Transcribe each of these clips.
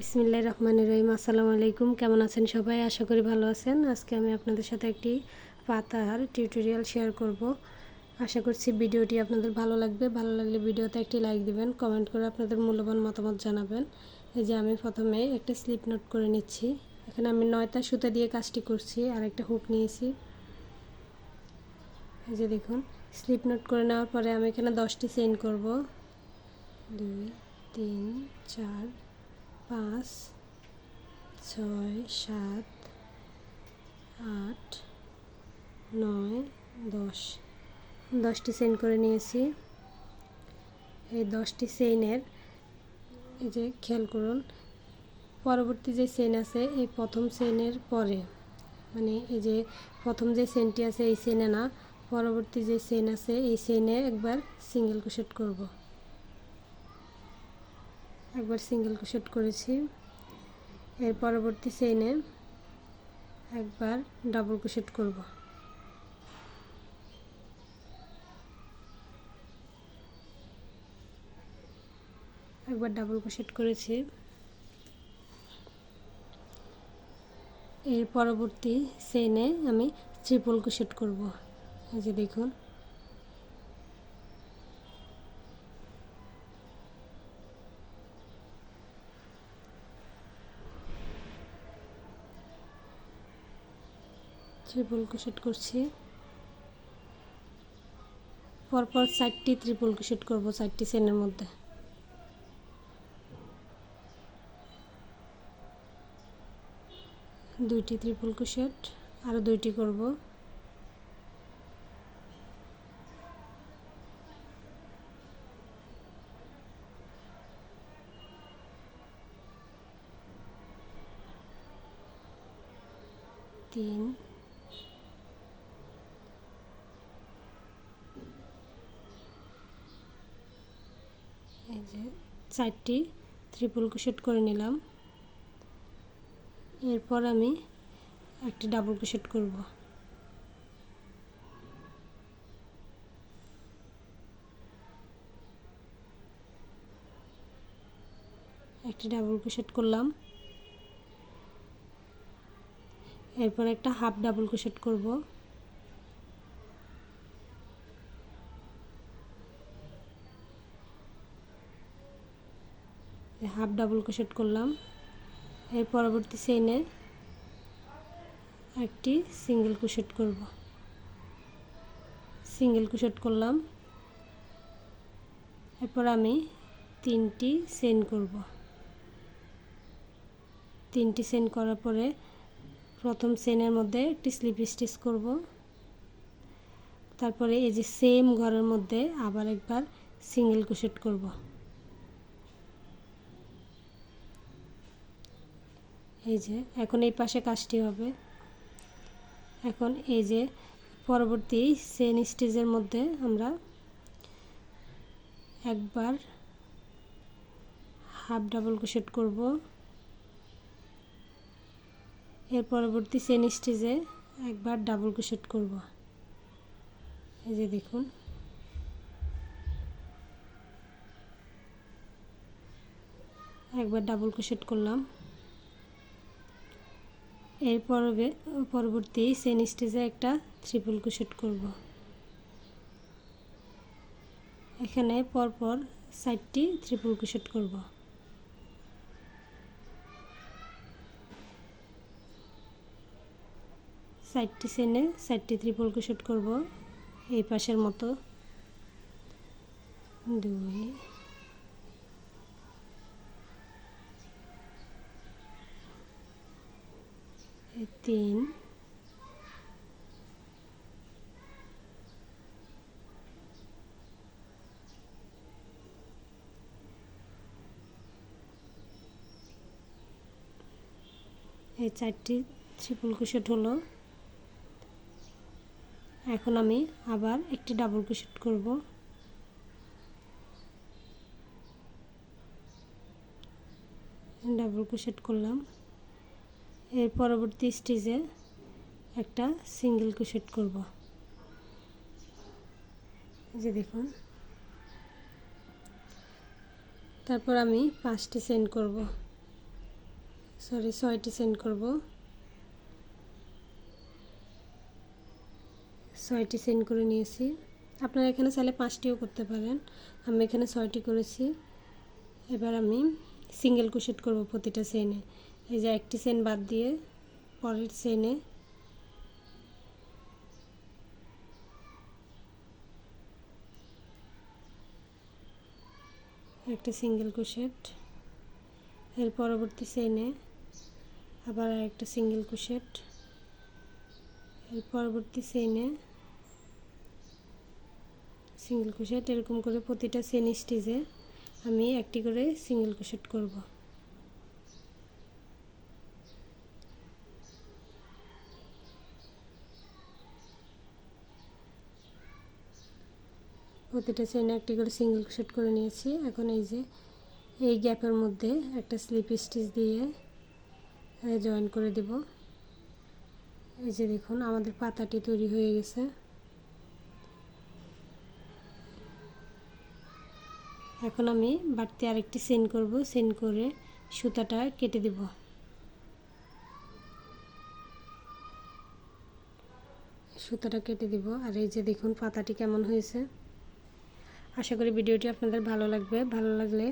বিসমিল্লাহ রহমান রহিম। আসসালামু আলাইকুম। কেমন আছেন সবাই? আশা করি ভালো আছেন। আজকে আমি আপনাদের সাথে একটি পাতার টিউটোরিয়াল শেয়ার করব। আশা করছি ভিডিওটি আপনাদের ভালো লাগবে। ভালো লাগলে ভিডিওতে একটি লাইক দিবেন। কমেন্ট করে আপনাদের মূল্যবান মতামত জানাবেন। এই যে আমি প্রথমে একটা স্লিপ নোট করে নিচ্ছি। এখানে আমি নয়টা সুতা দিয়ে কাজটি করছি, আর একটা হুক নিয়েছি। এই যে দেখুন স্লিপ নোট করে নেওয়ার পরে আমি এখানে দশটি সেন্ড করব। দুই, তিন, চার পাঁচ, ছয়, সাত, আট, নয়, দশ। দশটি চেইন করে নিয়েছি। এই দশটি চেইনের এই যে খেয়াল করুন, পরবর্তী যে চেইন আছে, এই প্রথম চেইনের পরে মানে এই যে প্রথম যে চেইনটি আছে, এই চেইনে না, পরবর্তী যে চেইন আছে, এই চেইনে একবার সিঙ্গেল ক্রোশেট করব। একবার সিঙ্গেল ক্রোশেট করেছি। এর পরবর্তী চেইনে একবার ডাবল ক্রোশেট করব। একবার ডাবল ক্রোশেট করেছি। এর পরবর্তী চেইনে আমি ট্রিপল ক্রোশেট করব। এই যে দেখুন। ট্রিপল ক্রোশেট করছি। পরপর চারটি ত্রিপল ক্রোশেট করব, চারটি চেনের মধ্যে। দুইটি ত্রিপল ক্রোশেট আরও দুইটি করব। তিন যে চারটি ত্রিপুল কুশেট করে নিলাম। এরপর আমি একটি ডাবল কুশেট করব। একটি ডাবল কুশেট করলাম। এরপর একটা হাফ ডাবল কুশেট করব। হাফ ডাবল ক্রোশেট করলাম। এর পরবর্তী চেইনে একটি সিঙ্গেল ক্রোশেট করব। সিঙ্গেল ক্রোশেট করলাম। এরপর আমি তিনটি চেইন করব। তিনটি চেইন করার পরে প্রথম চেইনের মধ্যে একটি স্লিপ স্টিচ করব। তারপরে এই যে সেম ঘরের মধ্যে আবার একবার সিঙ্গেল ক্রোশেট করব। এই যে, এখন এই পাশে কাজটি হবে। এখন এই যে, পরবর্তী সেন স্টেজের মধ্যে আমরা একবার হাফ ডাবল ক্রোশেট করব। এর পরবর্তী সেন স্টেজে একবার ডাবল ক্রোশেট করব। এই যে দেখুন। একবার ডাবল ক্রোশেট করলাম। এর পরবে, পরবর্তী সেন স্টেজে একটা ট্রিপল ক্রোশেট করব। এখানে পরপর সাইডটি ট্রিপল ক্রোশেট করব। সাইডটি সেনে সাইডটি ট্রিপল ক্রোশেট করব এই পাশের মতো। দুই তিন। এই চারটি ট্রিপল কুশেট হলো। এখন আমি আবার একটি ডাবল কুশেট করব। ডাবল কুশেট করলাম। এর পরবর্তী স্টেজে একটা সিঙ্গেল ক্রোশেট করব। যে দেখুন। তারপর আমি পাঁচটি সেন্ড করব। সরি ছয়টি সেন্ড করব। ছয়টি সেন্ড করে নিয়েছি। আপনারা এখানে চাইলে পাঁচটিও করতে পারেন। আমি এখানে ছয়টি করেছি। এবার আমি সিঙ্গেল কুশেট করব প্রতিটা সেনে এই যে একটি সেন বাদ দিয়ে পরের সেনে। একটা সিঙ্গেল কুশেট। এর পরবর্তী সেনে আবার একটা সিঙ্গেল কুশেট। এর পরবর্তী সেনে সিঙ্গেল কুশেট। এরকম করে প্রতিটা সেন স্টিচে আমি একটি করে সিঙ্গেল কুশেট করব। প্রতিটা চেনে একটি করে সিঙ্গেল কুশেট করে নিয়েছি। এখন এই যে, এই গ্যাপের মধ্যে একটা স্লিপ স্টিচ দিয়ে জয়েন করে দেব। এই যে দেখুন, আমাদের পাতাটি তৈরি হয়ে গেছে। এখন আমি বাড়তি আরেকটি সেন করব। সেন করে সুতাটা কেটে দেব। সুতাটা কেটে দিব। আর এই যে দেখুন, পাতাটি কেমন হয়েছে। আশা করি ভিডিওটি আপনাদের ভালো লাগবে। ভালো লাগলে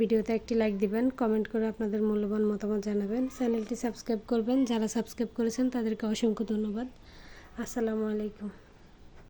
ভিডিওতে একটি লাইক দিবেন কমেন্ট করে আপনাদের মূল্যবান মতামত জানাবেন। চ্যানেলটি সাবস্ক্রাইব করবেন। যারা সাবস্ক্রাইব করেছেন তাদেরকে অসংখ্য ধন্যবাদ। আসসালামু আলাইকুম।